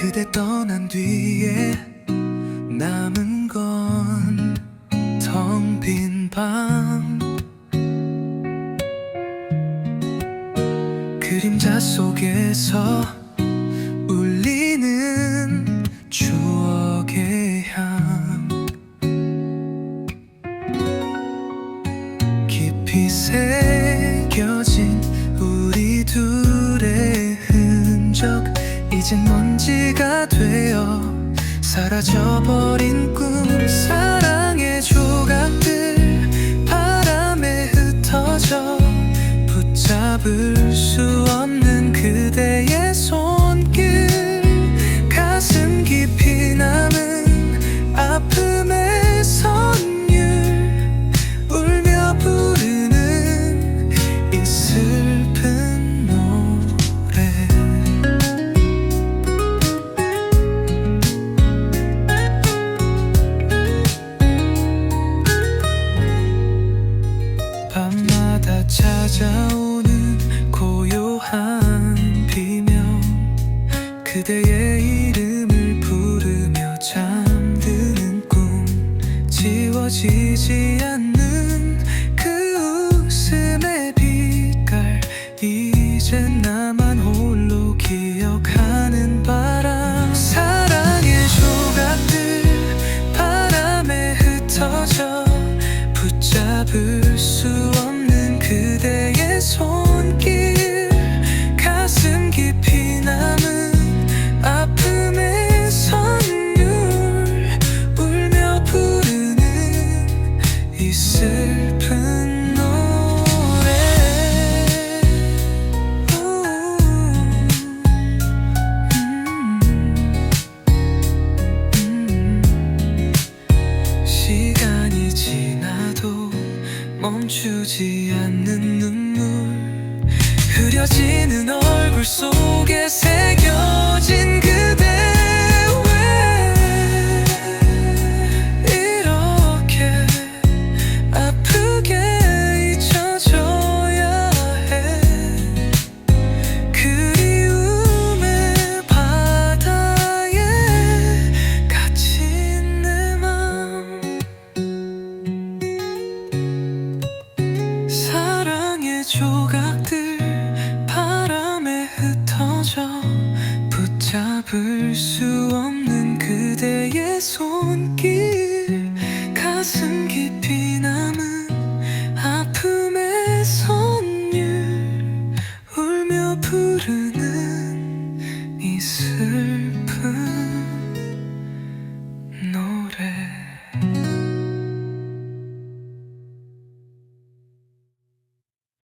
그대 떠난 뒤에 남은 건 텅빈방 그림자 속에서 울리는 추억의 향. 깊이 새겨진 우리 둘의 흔적 이젠 먼지가 되어 사라져버린 꿈 사랑의 조각들 바람에 흩어져 붙잡을 지워지지 않는 그 웃음의 빛깔. 이젠 나만 홀로 기억하는 바람. 사랑의 조각들 바람에 흩어져 붙잡을 수 없는 그대의 손길 멈추지 않는 눈물 흐려지는 얼굴 속에 새겨진 조각들 바람에 흩어져 붙잡을 수 없는 그대의 손길. 가슴 깊이 남은 아픔의 선율. 울며 부르는 이 슬픈 노래.